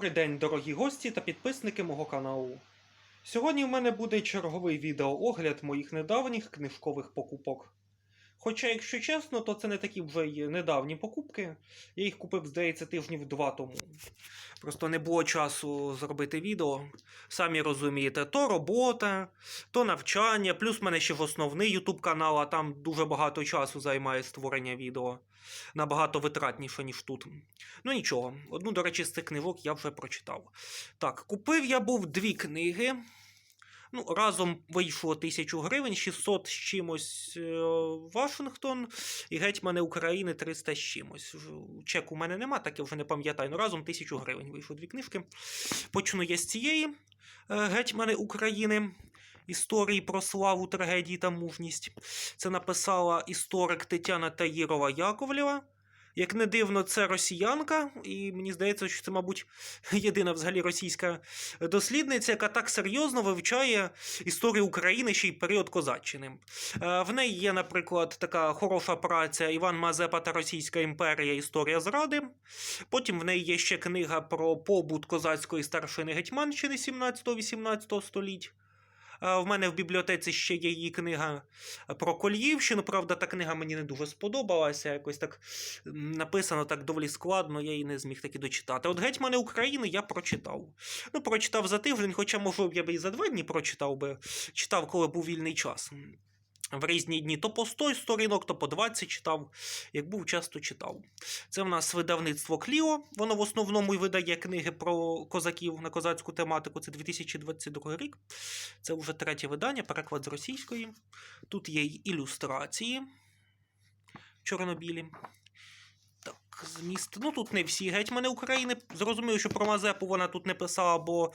Добрий день, дорогі гості та підписники мого каналу. Сьогодні в мене буде черговий відеоогляд моїх недавніх книжкових покупок. Хоча, якщо чесно, то це не такі вже й недавні покупки. Я їх купив, здається, тижнів два тому. Просто не було часу зробити відео. Самі розумієте, то робота, то навчання, плюс в мене ще в основний YouTube канал, а там дуже багато часу займає створення відео. Набагато витратніше, ніж тут. Ну нічого, одну, до речі, з цих книжок я вже прочитав. Так, купив я був дві книги. Ну, разом вийшло тисячу гривень, 600 з чимось е, Вашингтон і гетьмани України 300 з чимось. Чеку у мене нема, так я вже не пам'ятаю. Ну, разом тисячу гривень вийшло дві книжки. Почну я з цієї е, Гетьмани України. Історії про славу, трагедії та мужність. Це написала історик Тетяна Таїрова Яковлєва. Як не дивно, це росіянка, і мені здається, що це, мабуть, єдина взагалі російська дослідниця, яка так серйозно вивчає історію України ще й період козаччини. Е, В неї є, наприклад, така хороша праця Іван Мазепа та Російська імперія Історія зради. Потім в неї є ще книга про побут козацької старшини Гетьманщини 17-18 століть. В мене в бібліотеці ще є її книга про Кольївщину. Правда, та книга мені не дуже сподобалася. Якось так написано так доволі складно, я її не зміг таки дочитати. От Гетьмани України я прочитав. Ну, прочитав за тиждень, хоча, можливо, я би і за два дні прочитав би. Читав, коли був вільний час. В різні дні то по 100 сторінок, то по 20 читав. Як був, часто читав. Це в нас видавництво Кліо. Воно в основному і видає книги про козаків на козацьку тематику. Це 2022 рік. Це вже третє видання, переклад з російської. Тут є ілюстрації чорнобілі. Зміст. Ну тут не всі гетьмани України. Зрозуміло, що про Мазепу вона тут не писала, бо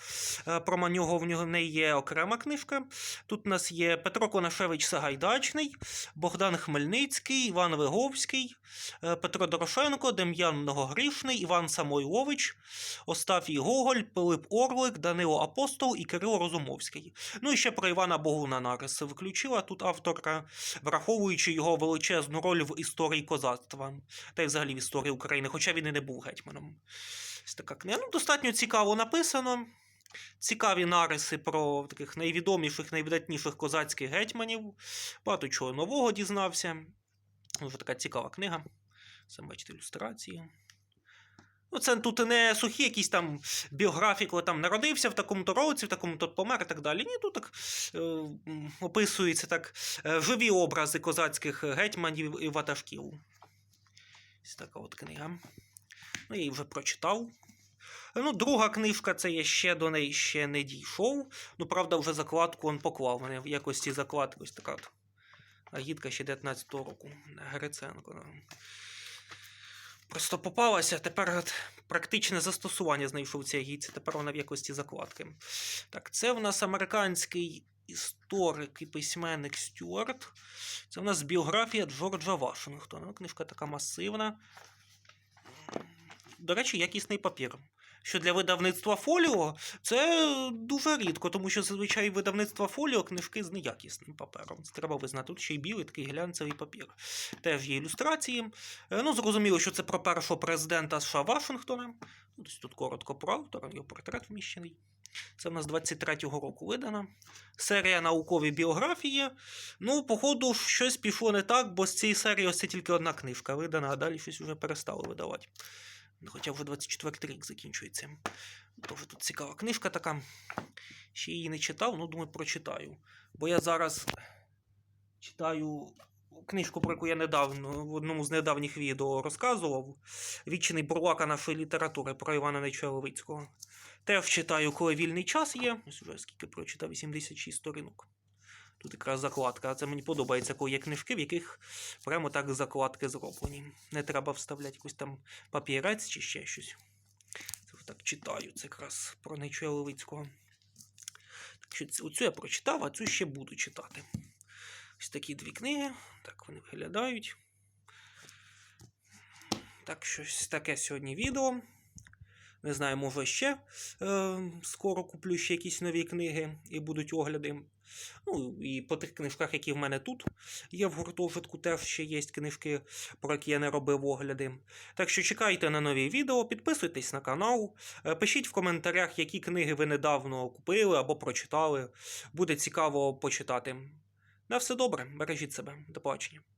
е, про нього в нього не є окрема книжка. Тут у нас є Петро Конашевич Сагайдачний, Богдан Хмельницький, Іван Виговський, е, Петро Дорошенко, Дем'ян Многогрішний, Іван Самойлович, Остафій Гоголь, Пилип Орлик, Данило Апостол і Кирило Розумовський. Ну і ще про Івана Богуна нарис включила тут авторка, враховуючи його величезну роль в історії козацтва та й взагалі в історії України, хоча він і не був гетьманом. Ось така книга. Ну, достатньо цікаво написано. Цікаві нариси про таких найвідоміших, найвидатніших козацьких гетьманів. Багато чого нового дізнався. Дуже така цікава книга. Саме бачите ілюстрації. Ну, це тут не сухі якісь там біографії, коли там народився в такому-то році, в такому-то помер і так далі. Ні, тут так е, описуються так е, живі образи козацьких гетьманів і ватажків. Ось така от книга. Ну, я її вже прочитав. Ну, друга книжка, це я ще до неї ще не дійшов. Ну, правда, вже закладку він поклав. Мене в якості закладки ось така агітка ще 19-го року. Гриценко. да. Просто попалася, тепер практичне застосування знайшов цій агітці, тепер вона в якості закладки. Так, це в нас американський історик і письменник Стюарт. Це в нас біографія Джорджа Вашингтона. Книжка така масивна. До речі, якісний папір. Що для видавництва фоліо це дуже рідко, тому що зазвичай видавництва фоліо книжки з неякісним папером. Треба визнати. Тут ще й білий такий глянцевий папір. Теж є ілюстрації. Е, Ну, зрозуміло, що це про першого президента США Вашингтона. Ну, Ось тут коротко про автора, його портрет вміщений. Це в нас 23-го року видана. Серія наукові біографії. Ну, походу, щось пішло не так, бо з цієї серії ось це тільки одна книжка видана, а далі щось вже перестали видавати. Хоча вже 24 рік закінчується. Дуже тут цікава книжка така. Ще її не читав, ну думаю, прочитаю. Бо я зараз читаю книжку, про яку я недавно в одному з недавніх відео розказував. Вічний бурлака нашої літератури про Івана Нечеловицького. Теж читаю, коли вільний час є. Ось вже скільки прочитав, 86 сторінок. Тут якраз закладка. Це мені подобається, коли є книжки, в яких прямо так закладки зроблені. Не треба вставляти якийсь там папірець чи ще щось. Це так читаю. Це якраз про Нечуя Левицького. Так що оцю я прочитав, а цю ще буду читати. Ось такі дві книги. Так вони виглядають. Так, щось таке сьогодні відео. Не знаю, може ще е, скоро куплю ще якісь нові книги і будуть огляди. Ну, і по тих книжках, які в мене тут є в гуртожитку, теж ще є книжки, про які я не робив огляди. Так що чекайте на нові відео, підписуйтесь на канал, е, пишіть в коментарях, які книги ви недавно купили або прочитали. Буде цікаво почитати. На все добре, бережіть себе, до побачення.